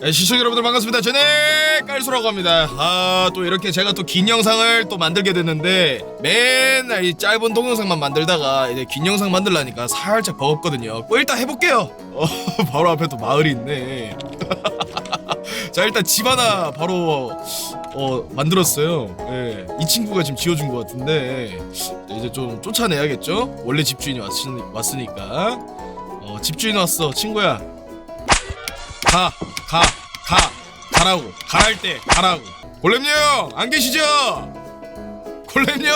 네, 시청자 여러분들 반갑습니다. 저는 깔수라고 합니다. 아, 또 이렇게 제가 또 긴 영상을 또 만들게 됐는데 맨날 이 짧은 동영상만 만들다가 이제 긴 영상 만들라니까 살짝 버겁거든요. 뭐 일단 해볼게요. 어, 바로 앞에 또 마을이 있네. 자, 일단 집 하나 바로 어, 만들었어요. 예, 이 친구가 지금 지어준 것 같은데 이제 좀 쫓아내야겠죠? 원래 집주인이 왔, 왔으니까. 어, 집주인 왔어, 친구야. 가, 가, 가, 가라고. 가랄 때 가라고. 골렘님 안 계시죠? 골렘님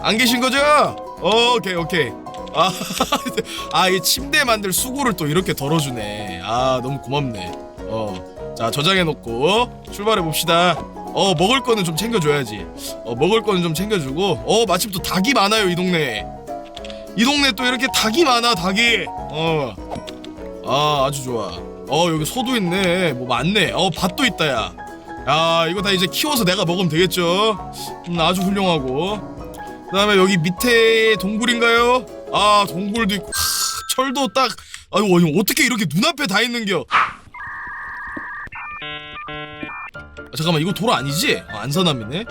안 계신 거죠? 어, 오케이 오케이. 아, 아, 이 침대 만들 수고를 또 이렇게 덜어주네. 아, 너무 고맙네. 어, 자 저장해 놓고 출발해 봅시다. 어, 먹을 거는 좀 챙겨줘야지. 어, 먹을 거는 좀 챙겨주고. 어, 마침 또 닭이 많아요 이 동네. 이 동네 또 이렇게 닭이 많아 닭이. 어. 아 아주 좋아. 어 여기 소도 있네. 뭐 많네. 어 밭도 있다 야. 야 이거 다 이제 키워서 내가 먹으면 되겠죠? 음, 아주 훌륭하고. 그 다음에 여기 밑에 동굴인가요? 아 동굴도 있고. 하, 철도 딱. 아유 어, 어떻게 이렇게 눈앞에 다 있는겨 잠깐만 이거 돌 아니지? 아, 안산함이네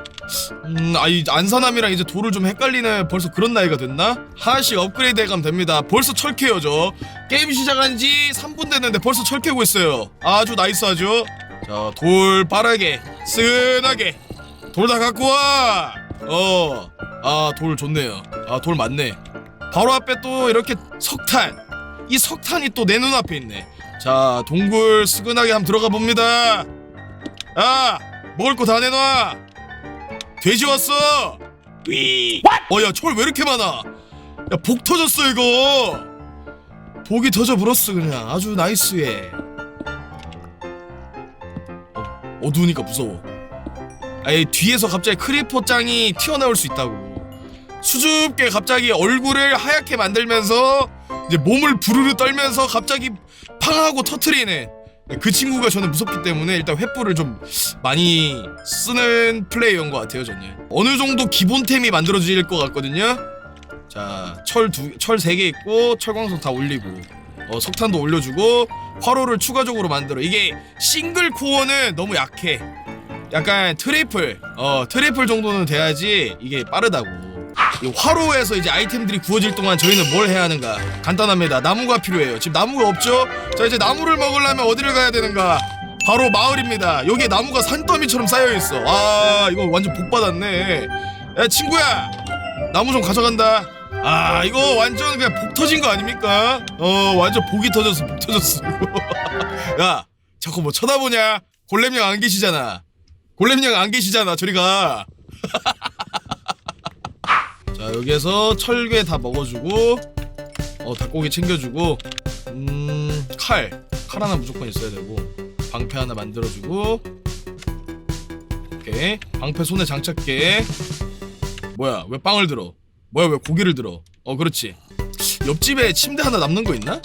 음, 아이 안산함이랑 이제 돌을 좀 헷갈리네. 벌써 그런 나이가 됐나? 하나씩 업그레이드 해가면 됩니다. 벌써 철 캐요 저. 게임 시작한 지 3분 됐는데 벌써 철 캐고 있어요. 아주 나이스하죠? 자, 돌 빠르게, 쓰하게 돌 다 갖고 와. 어, 아, 돌 좋네요. 아, 돌 많네. 바로 앞에 또 이렇게 석탄. 이 석탄이 또 내 눈앞에 있네. 자, 동굴 스근하게 한번 들어가 봅니다. 아, 먹을 거 다 내놔. 돼지 왔어. 위. 어야 철 왜 이렇게 많아? 야 복 터졌어 이거. 복이 터져 불었어 그냥 아주 나이스해. 어, 어두우니까 무서워. 아이 뒤에서 갑자기 크리퍼 짱이 튀어나올 수 있다고. 수줍게 갑자기 얼굴을 하얗게 만들면서 이제 몸을 부르르 떨면서 갑자기 팡 하고 터트리는 그 친구가 저는 무섭기 때문에 일단 횃불을 좀 많이 쓰는 플레이어인 것 같아요 저는. 어느 정도 기본템이 만들어질 것 같거든요. 자철두철 세 개 있고 철광석 다 올리고 어, 석탄도 올려주고 화로를 추가적으로 만들어. 이게 싱글 코어는 너무 약해. 약간 트리플 어 트리플 정도는 돼야지 이게 빠르다고 이 화로에서 이제 아이템들이 구워질 동안 저희는 뭘 해야 하는가? 간단합니다. 나무가 필요해요. 지금 나무가 없죠? 자 이제 나무를 먹으려면 어디를 가야 되는가? 바로 마을입니다. 여기에 나무가 산더미처럼 쌓여 있어. 아 이거 완전 복 받았네. 야 친구야! 나무 좀 가져간다. 아 이거 완전 그냥 복 터진 거 아닙니까? 어 완전 복이 터졌어 복 터졌어. 야 자꾸 뭐 쳐다보냐? 골렘형 안 계시잖아. 골렘형 안 계시잖아 저리 가 자 여기에서 철괴 다 먹어주고 어 닭고기 챙겨주고 음칼칼 하나 무조건 있어야 되고 방패 하나 만들어주고 오케이 방패 손에 장착게. 뭐야 왜 빵을 들어? 뭐야 왜 고기를 들어? 어 그렇지. 옆집에 침대 하나 남는 거 있나?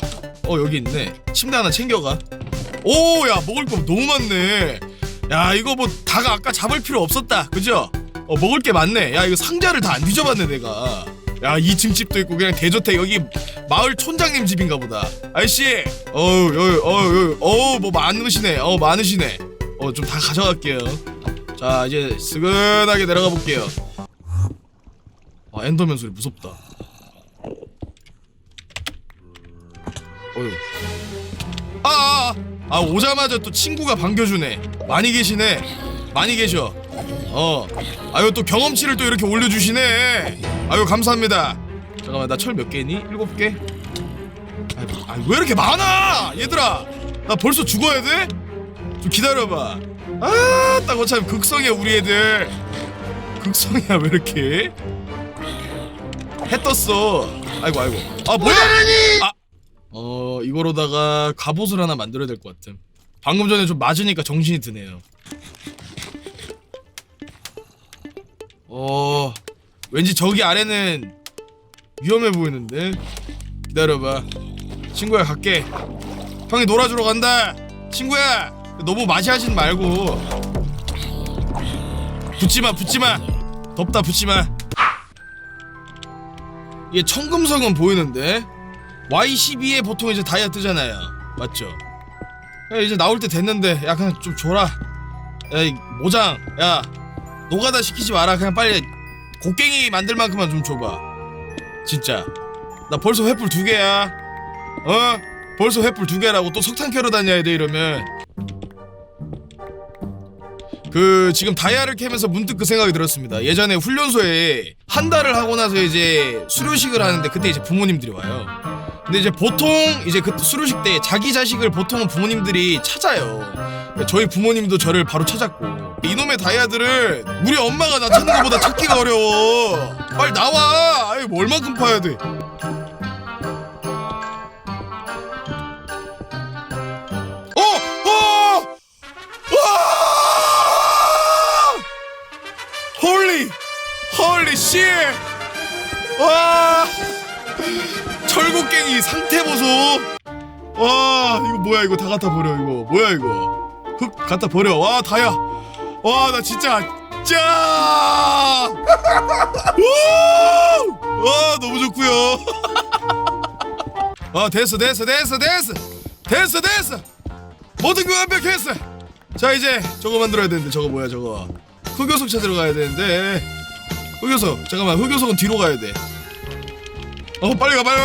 어 여기 있네. 침대 하나 챙겨가. 오 야 먹을 거 너무 많네. 야 이거 뭐 닭 아까 잡을 필요 없었다. 그죠? 어 먹을 게 많네. 야 이거 상자를 다 안 뒤져봤네 내가. 야 2층 집도 있고 그냥 대저택. 여기 마을 촌장님 집인가 보다. 아저씨 어우 어우 여기 어우 뭐 많으시네. 어 많으시네. 어 좀 다 가져갈게요. 자 이제 스근하게 내려가 볼게요. 아 엔더맨 소리 무섭다. 어휴. 아, 아, 아, 아 오자마자 또 친구가 반겨주네. 많이 계시네. 많이 계셔 어. 아유 또 경험치를 또 이렇게 올려주시네. 아유 감사합니다. 잠깐만 나 철 몇 개니? 일곱 개? 아유, 아유 왜 이렇게 많아? 얘들아 나 벌써 죽어야 돼? 좀 기다려봐. 아딱 어차피 극성이야 우리 애들. 극성이야 왜 이렇게? 해 떴어. 아이고 아이고. 아 뭐야? 아, 어 이거로다가 갑옷을 하나 만들어야 될 것 같음. 방금 전에 좀 맞으니까 정신이 드네요 어 왠지 저기 아래는 위험해 보이는데? 기다려봐. 친구야 갈게. 형이 놀아주러 간다. 친구야 너무 마시하진 말고. 붙지마 붙지마. 덥다 붙지마. 이게 청금성은 보이는데? Y12에 보통 이제 다이아 뜨잖아요. 맞죠? 야, 이제 나올 때 됐는데 야 그냥 좀 줘라. 야 이 모장 야 노가다 시키지 마라. 그냥 빨리 곡괭이 만들 만큼만 좀 줘봐. 진짜. 나 벌써 횃불 두 개야. 어? 벌써 횃불 두 개라고 또 석탄 캐러 다녀야 돼 이러면. 그 지금 다이아를 캐면서 문득 그 생각이 들었습니다. 예전에 훈련소에 한 달을 하고 나서 이제 수료식을 하는데 그때 이제 부모님들이 와요. 근데 이제 보통 이제 그 수료식 때 자기 자식을 보통은 부모님들이 찾아요. 저희 부모님도 저를 바로 찾았고 이놈의 다이아들을 우리 엄마가 나 찾는 것보다 찾기가 어려워. 빨리 나와. 아이 뭐 얼마큼 파야 돼? 어! 어! 와! 홀리! 홀리 씨! 와! 철곡갱이 상태 보소. 와 이거 뭐야 이거 다 갖다 버려 이거 뭐야 이거 흙 갖다 버려 와 다야 와 나 진짜 짜. 우! 와 너무 좋고요. 아 됐어 됐어 됐어 됐어 됐어 됐어 모든 게 완벽했어. 자 이제 저거 만들어야 되는데 저거 뭐야 저거 흑요석 찾으러 가야 되는데 흑요석 잠깐만 흑요석은 뒤로 가야 돼. 어 빨리 가 빨리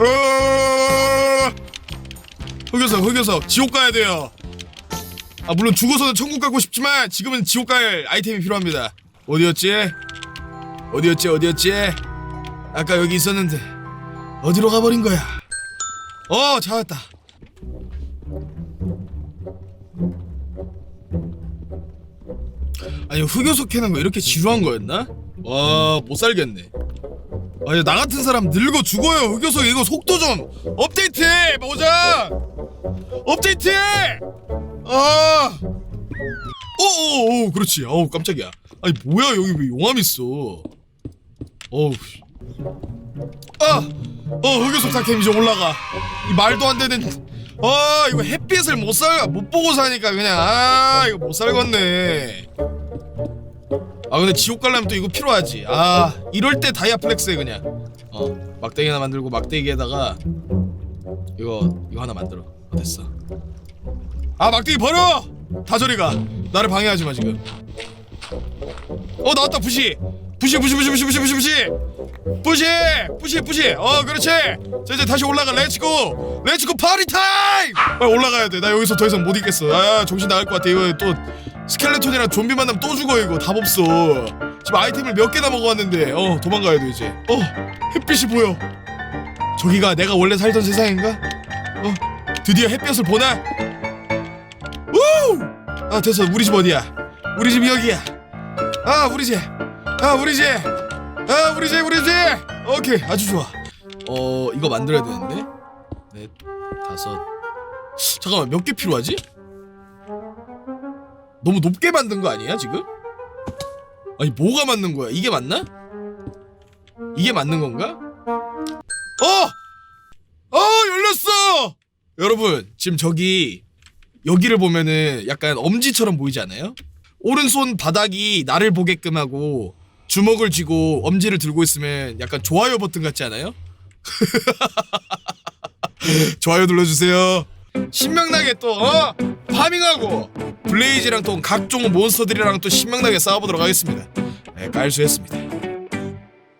어 흑요석 흑요석 지옥 가야 돼요 아 물론 죽어서는 천국 가고 싶지만 지금은 지옥 갈 아이템이 필요합니다 어디였지 어디였지 어디였지 아까 여기 있었는데 어디로 가버린 거야 어 찾았다 아니 흑요석 캐는 거 이렇게 지루한 거였나? 와 못 살겠네. 아니 나 같은 사람 늙어 죽어요. 흑요석 이거 속도 좀 업데이트해 모자. 업데이트해. 아. 오오오 그렇지. 어우 깜짝이야. 아니 뭐야 여기 왜 용암 있어? 어우. 아. 어 흑요석 사캠 이제 올라가. 이 말도 안 되는. 아 이거 햇빛을 못 살 못 보고 사니까 그냥 아 이거 못 살겠네. 아 근데 지옥 가려면 또 이거 필요하지 아 이럴 때 다이아 플렉스해 그냥 어 막대기 하나 만들고 막대기에다가 이거 이거 하나 만들어 어, 됐어 아 막대기 버려! 다 저리 가. 나를 방해하지 마 지금. 어 나왔다 부시. 부시 부시 부시 부시 부시 부시 부시. 부시 부시 부시. 어 그렇지. 자 이제 다시 올라가. 렛츠고 렛츠고 파리 타임 빨리 올라가야 돼 나 여기서 더 이상 못 있겠어. 아 정신 나갈 것 같아. 이거 또 스켈레톤이랑 좀비 만나면 또 죽어 이거. 답 없어. 지금 아이템을 몇 개나 먹어왔는데. 어 도망가야 돼 이제. 어 햇빛이 보여. 저기가 내가 원래 살던 세상인가? 어 드디어 햇볕을 보나 우 아 됐어 우리 집 어디야 우리 집 여기야 아 우리 집아 우리 집아 우리 집 우리 집 오케이 아주 좋아 어 이거 만들어야 되는데 넷 다섯 잠깐만 몇 개 필요하지? 너무 높게 만든 거 아니야 지금? 아니 뭐가 맞는 거야? 이게 맞나? 이게 맞는 건가? 어! 어 열렸어! 여러분 지금 저기 여기를 보면은 약간 엄지처럼 보이지 않아요? 오른손 바닥이 나를 보게끔 하고 주먹을 쥐고 엄지를 들고 있으면 약간 좋아요 버튼 같지 않아요? 좋아요 눌러주세요. 신명나게 또 어? 파밍하고 블레이즈랑 또 각종 몬스터들이랑 또 신명나게 싸워보도록 하겠습니다. 네, 깔수했습니다.